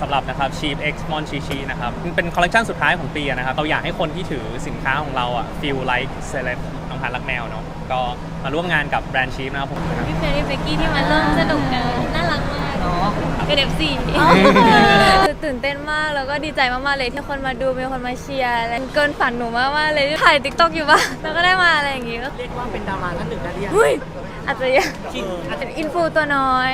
สำหรับนะครับ Cheap X Mon Chi Chi นะครับมันเป็นคอลเลคชันสุดท้ายของปีอะนะครับเราอยากให้คนที่ถือสินค้าของเราอะ feel like celeb น้องพันรักแมวเนาะก็มาร่วมงานกับแบรนด์ Cheap นะครับผมนะครับ พี่เฟรนี่เบกกี้ที่มาร่วมสนุกกันน่ารักมากเนาะกระเด็บสี่ตื่นเต้นมากแล้วก็ดีใจมากๆเลยที่คนมาดูมีคนมาเชียร์และเกินฝันหนูมากๆเลยถ่ายติ๊กต็อกอยู่บ้างแล้วก็ได้มาอะไรอย่างงี้ก็เรียกว่าเป็นดาราท่านหนึ่งได้หรือยังหุ้ยอาจจะยังจริงอาจจะอินฟูตัวน้อย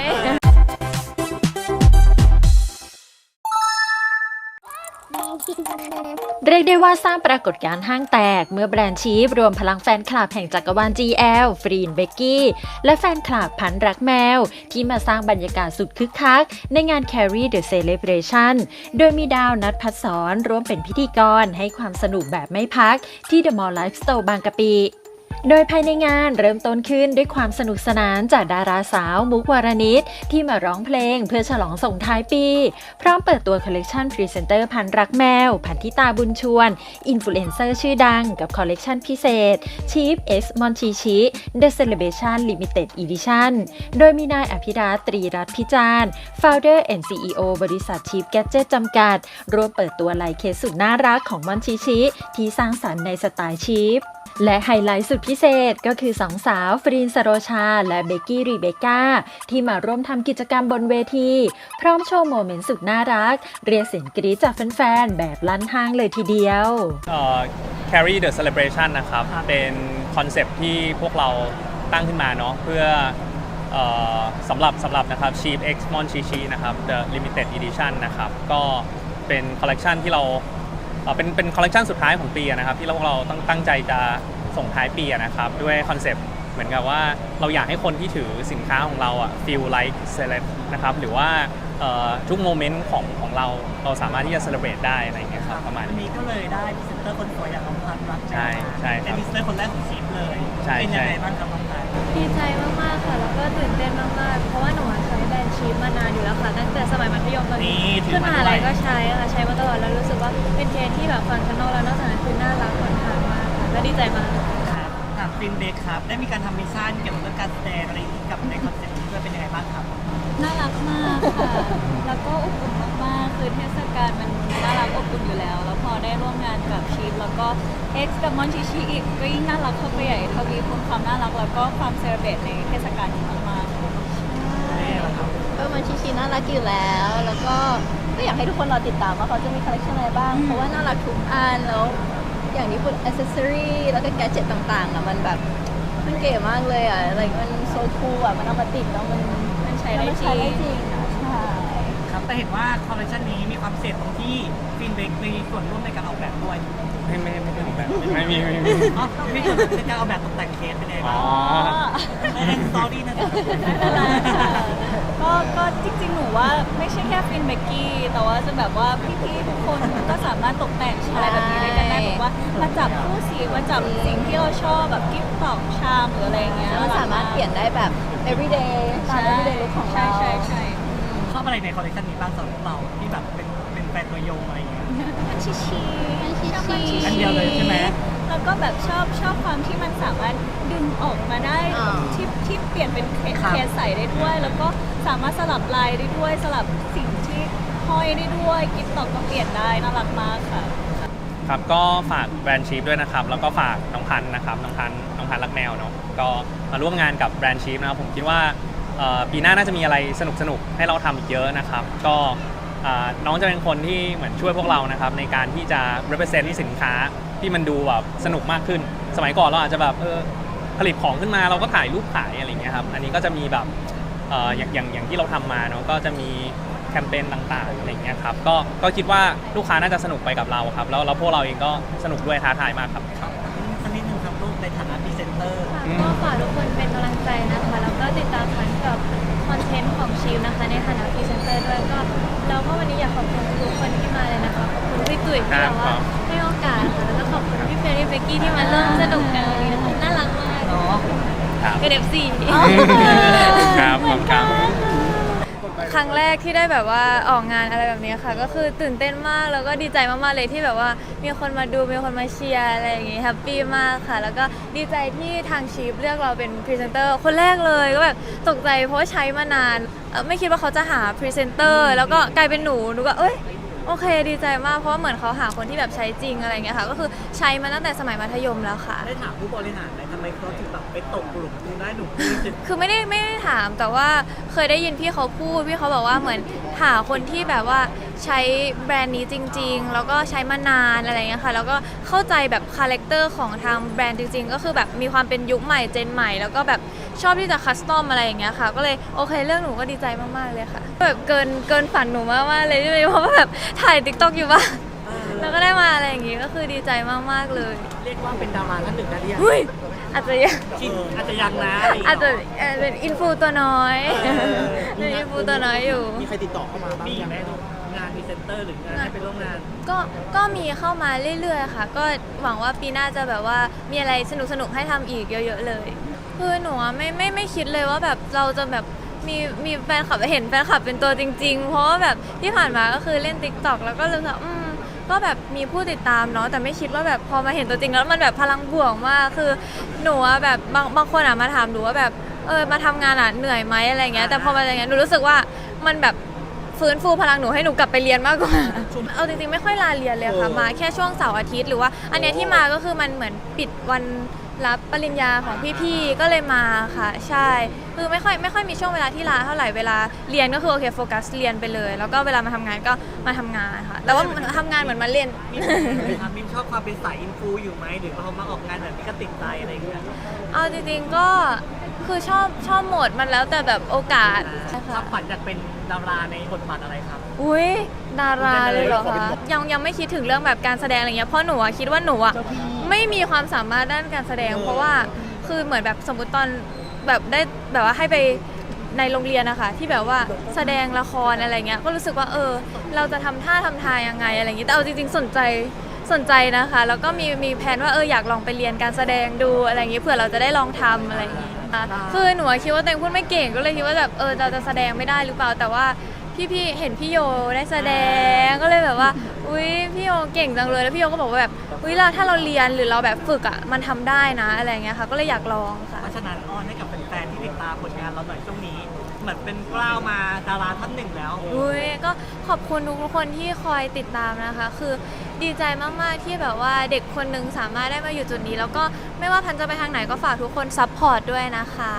เรียกได้ว่าสร้างปรากฏการณ์ห้างแตก เมื่อแบรนด์ชีฟรวมพลังแฟนคลับแห่งจักรวาล GL ฟรีนเบกกี้ และแฟนคลับพันรักแมว ที่มาสร้างบรรยากาศสุดคึกคัก ในงาน Carry the Celebration โดยมีดาวนัดพัดสอนร่วมเป็นพิธีกรให้ความสนุกแบบไม่พักที่ The Mall Life Store บางกะปิ โดยภายในงานเริ่มต้นขึ้นด้วยความสนุกสนานจากดาราสาวมุกวารณิตที่มาร้องเพลงเพื่อฉลองส่งท้ายปี พร้อมเปิดตัวคอลเลกชันพรีเซนเตอร์พันรักแมว พันธิตาบุญชวน อินฟลูเอนเซอร์ชื่อดังกับคอลเลกชันพิเศษ Chief X Monchichi The Celebration Limited Edition โดยมีนายอภิรัตตรีรัตพิจารณ์ Founder and CEO บริษัท Chief Gadget จำกัดร่วมเปิดตัวลายเคสสุดน่ารักของมอนชิชิที่สร้างสรรค์ในสไตล์ชีฟ และไฮไลท์สุดพิเศษก็คือสองสาวฟรีนสโรชา และเบกกี้รีเบคก้า ที่มาร่วมทำกิจกรรมบนเวที พร้อมโชว์โมเมนต์สุดน่ารัก เรียกเสียงกรี๊ดจากแฟนๆ แบบลั่นห้างเลยทีเดียวเอ่อ Carry the Celebration นะครับ เป็นคอนเซปต์ที่พวกเราตั้งขึ้นมาเนาะเพื่อเอ่อสำหรับสำหรับนะครับ Cheap X Mon Chi Chi นะครับ The Limited Edition นะครับ ก็เป็นคอลเลกชันที่เรา เอ่อเป็นเป็นคอลเลกชันสุดท้ายของปีอะนะครับที่เราพวกเราตั้งตั้งใจจะส่งท้ายปีอะนะครับด้วยคอนเซปต์เหมือนกับว่าเราอยากให้คนที่ถือสินค้าของเราอะ feel like celeb นะครับหรือว่าเอ่อทุกโมเมนต์ของของเราเราสามารถที่จะ celebrate ได้อะไรอย่างเงี้ยครับประมาณวันนี้ นี้ก็เลยได้พรีเซนเตอร์คนสวยอย่างน้องพันรักใช่ใช่ครับเป็นพรีเซนเตอร์คนแรกของชีฟเลย ใช่เป็นยังไงใช่บ้างครับน้องพัน ดีใจมาก ๆ ค่ะ แล้วก็ตื่นเต้นมาก ๆ เพราะ นนี่นี้ถือขึ้นมามาด้วยอะไรก็ใช้ค่ะใช้มาตลอดแล้วรู้สึกว่าเป็นเทรนด์ที่แบบฟังชั่นอลแล้วนอกจากนั้นคือน่ารักคนทานมากค่ะและดีใจมากครับถามฟินเบคครับ ได้มีการทำมิชชั่นเกี่ยวกับเรื่องการแสดงอะไรอย่างนี้กับในคอนเซ็ปต์นี้ด้วยเป็นยังไงบ้างครับ น่ารักมากค่ะแล้วก็อบอุ่นมากๆคือเทศกาลมันน่ารักอบอุ่นอยู่แล้ว แล้วพอได้ร่วมงานกับชีฟแล้วก็ X กับมอนชิชิอีกก็ยิ่งน่ารักเข้าไปใหญ่ทวีคูณความน่ารักแล้วก็ความเซเลบรตในเทศกาลนี้มากๆก็มั นชิชิน่ารักอยู่แล้ว แล้วก็ก็อยากให้ทุกคนรอติดตามว่าเขาจะมีคอลเลคชันอะไรบ้าง เพราะว่าน่ารักทุกอันแล้วอย่างที่พูดอ c เซสซอรี่แล้วก็แกจิตต่างๆอะมันแบบมันเก๋มากเลยอะอะไรมันโซคูลอะมันเอามาติดแล้วมันมันใช้ได้มันจริใช้ได้งจริงอะใช่ ครับแต่เห็นว่าคอลเลคชันนี้มีความพิเศษตรงที่ฟินเบคมีส่วนร่วมในการออกแบบด้วยไม่ไม่ไม่ได้ออกแบบไม่มีไม่มี อ๋อมีส่วนในการออกแบบตกแต่งเคสเป็นยังไงอ๋บ้าองในสตอรี่นะจ๊ะ ก็ก็จริงๆ หนูว่าไม่ใช่แค่ฟินเบกกี้ แต่ว่าจะแบบว่าพี่ๆ ทุกคนก็สามารถตกแต่งอะไรแบบนี้ด้วยกันได้แบบว่ามาจับคู่สีมาจับสิ่งที่เราชอบแบบกิฟต์ตอกชามหรืออะไรอย่างเงี้ยมันสามารถเปลี่ยนได้แบบ everyday ตาม everyday look ของใช่เราใช่ใช่ชอบอะไรในคอลเลคชันนี้บ้างสำหรับเราที่แบบเป็นเป็นแฟนตัวยงอะไรอย่างเงี้ยมันชิชีมันชิชีอันเดียวเลยใช่ไหมแล้วก็แบบชอบชอบความที่มันสามารถดึงออกมาได้อ่าที่ที่เป ลี่ยนเป็นเคสครับเคสใสได้ด้วย แล้วก็สามารถสลับลายได้ด้วย สลับสิ่งที่ห้อยได้ด้วยกิฟต์ตอกก็เปลี่ยนได้น่ารักมากค่ะ ครับก็ฝากแบรนด์ชีฟด้วยนะครับ แล้วก็ฝากน้องพันธุ์นะครับน้องพันธุ์น้องพันธุ์รักแมวเนาะก็มาร่วมงานกับแบรนด์ชีฟนะครับผมคิดว่าเอ่อปีหน้าน่าจะมีอะไรสนุกสนุกๆให้เราทำอีกเยอะนะครับ ก็อ่าน้องจะเป็นคนที่เหมือนช่วยพวกเรานะครับในการที่จะ represent สินค้าที่มันดูแบบสนุกมากขึ้น สมัยก่อนเราอาจจะแบบเออ ผลิตของขึ้นมาเราก็ถ่ายรูปขายอะไรอย่างเงี้ยครับอันนี้ก็จะมีแบบเอ่ออย่างอย่างอย่างที่เราทำมาเนาะก็จะมีแคมเปญต่างๆอะไรอย่างเงี้ยครับก็ก็คิดว่าลูกค้าน่าจะสนุกไปกับเราครับ แล้วแล้วพวกเราเองก็สนุกด้วยท้าทายมากครับครับสักนิดนึงครับลูกในฐานะพรีเซนเตอร์ค่ะอืมก็ฝากทุกคนเป็นกำลังใจนะคะแล้วก็ติดตามพันกับคอนเทนต์ของชิลนะคะในฐานะพรีเซนเตอร์ด้วยก็แล้วก็วันนี้อยากขอบคุณทุกคนที่มาเลยนะคะขอบคุณพี่ตุ๋ยที่แบบว่าให้โอกาสค่ะแล้วก็ขอบคุณพี่เฟรนนี่เบกกี้ที่มาเริ่มสนุกกัน ครับกระเด็บสี่ครับขอบคุณครับครั้งแรกที่ได้แบบว่าออกงานอะไรแบบนี้ค่ะ ก็คือตื่นเต้นมากแล้วก็ดีใจมากๆเลยที่แบบว่ามีคนมาดูมีคนมาเชียร์อะไรอย่างงี้แฮปปี้มากค่ะ แล้วก็ดีใจที่ทางชีฟเลือกเราเป็นพรีเซนเตอร์คนแรกเลยก็แบบตกใจเพราะว่าใช้มานานเอ่อไม่คิดว่าเขาจะหาพรีเซนเตอร์แล้วก็กลายเป็นหนูหนูก็เอ้ย โอเคดีใจมากเพราะว่าเหมือนเขาหาคนที่แบบใช้จริงอะไรอย่างเงี้ยค่ะ ก็คือใช้มาตั้งแต่สมัยมัธยมแล้วค่ะ ได้ถามผู้บริหารไหมทำไมเขาถึงแบบไปตกหลุมคุณได้หนุ่มที่จะคือไม่ได้ไม่ได้ถามแต่ว่าเคยได้ยินพี่เขาพูดพี่เขาบอกว่าเหมือน หาคนที่แบบว่าใช้แบรนด์นี้จริง ๆ แล้วก็ใช้มานานอะไรเงี้ยค่ะแล้วก็เข้าใจแบบคาแรคเตอร์ของทางแบรนด์จริง ๆ ก็คือแบบมีความเป็นยุคใหม่เจนใหม่ แล้วก็แบบชอบที่จะคัสตอมอะไรอย่างเงี้ยค่ะ ก็เลยโอเคเรื่องหนูก็ดีใจมากๆเลยค่ะแบบเกินเกินฝันหนูมากๆเลยที่เพราะว่าแบบถ่ายติ๊กต็อกอยู่บ้าง แล้วก็ได้มาอะไรอย่างงี้ก็คือดีใจมากๆเลยเรียกว่าเป็นดาราท่านหนึ่งได้หรือยังอุ้ยอาจจะยังชินอาจจะยังนะอาจจะเอ่อเป็นอินฟูตัวน้อยเออเป็นอินฟูตัวน้อยอยู่ มีใครติดต่อเข้ามาบ้างมีไหมงานพรีเซนเตอร์หรืองานให้ไปร่วมงาน ก็ก็มีเข้ามาเรื่อยๆค่ะ ก็หวังว่าปีหน้าจะแบบว่ามีอะไรสนุกๆให้ทำอีกเยอะ ๆ เลยคือหนูอะไม่ไม่ไม่คิดเลยว่าแบบเราจะแบบมีมีแฟนคลับเห็นแฟนคลับเป็นตัวจริง ๆ เพราะว่าแบบที่ผ่านมาก็คือเล่น t ิ k t o k แล้วก็รู้สึกว่าอืม ก็แบบมีผู้ติดตามเนาะแต่ไม่คิดว่าแบบพอมาเห็นตัวจริงแล้วมันแบบพลังบวกมากคือหนูอะแบบบางบางคนอะมาถามหนูว่าแบบเออมาทำงานอะเหนื่อยไหมอะไรเงี้ยแต่พอมาอย่างเงี้ยหนูรู้สึกว่ามันแบบฟื้นฟูพลังหนูให้หนูกลับไปเรียนมากกว่า เอาจริงๆไม่ค่อยลาเรียนเลยค่ะมาแค่ช่วงเสาร์อาทิตย์หรือว่า อันเนี้ยที่มาก็คือมันเหมือนปิดวัน รับปริญญาของพี่ๆก็เลยมาค่ะ ใช่คือไม่ค่อยไม่ค่อยมีช่วงเวลาที่ลาเท่าไหร่เวลาเรียนก็คือโอเคโฟกัสเรียนไปเลย แล้วก็เวลามาทำงานก็มาทำงานค่ะ แต่ว่าทำงานเหมือนมาเรียนมิมครับมิมชอบความเป็นสายอินฟูอยู่ไหมหรือพอมาออกงานแบบนี้ก็ติดใจอะไรอย่างเงี้ยเอาจริงๆก็คือชอบชอบหมดมันแล้วแต่แบบโอกาสใช่ครัค่ะบฝันอยากเป็นดาราในบทบาทอะไรครับ อุ้ยดาราเลยเหรอขอเป็คะนหมอยังยังไม่คิดถึงเรื่องแบบการแสดงอะไรเงี้ยเพราะหนูอะคิดว่าหนูอะไม่มีความสามารถด้านการแสดง เพราะว่าคือเหมือนแบบสมมติตอนแบบได้แบบว่าให้ไปในโรงเรียนนะคะ ที่แบบว่าแสดงละครอะไรเงี้ยก็รู้สึกว่าเออ เราจะทำท่าทำทายยังไงอะไรอย่างงี้แต่เอาจริงๆสนใจสนใจนะคะ แล้วก็มีมีแผนว่าเอออยากลองไปเรียนการแสดงดูอะไรอย่างงี้เผื่อเราจะได้ลองทำอะไรอย่างงี้ค่ะคือหนูอะคิดว่าตัวเองพูดไม่เก่งก็เลยคิดว่าแบบเออเราจะแสดงไม่ได้หรือเปล่าแต่ว่า พี่ๆเห็นพี่โยได้แสดงก็เลยแบบว่า อุ้ยพี่โยเก่งจังเลยแล้วพี่โยก็บอกว่าแบบอุ้ยเราถ้าเราเรียนหรือเราแบบฝึกอะมันทำได้นะอะไรอย่างเงี้ยค่ะ ก็เลยอยากลองค่ะ เพราะฉะนั้นอ้อนให้กับแฟนๆที่ติดตามผลงานเราหน่อยช่วงนี้ เหมือนเป็นกล้าวมาดาราท่านหนึ่งแล้ว อุ้ยก็ขอบคุณทุกคนที่คอยติดตามนะคะ คือดีใจมาก ๆ ที่แบบว่าเด็กคนหนึ่งสามารถได้มาอยู่จุดนี้ แล้วก็ไม่ว่าพันจะไปทางไหนก็ฝากทุกคนซัพพอร์ตด้วยนะคะ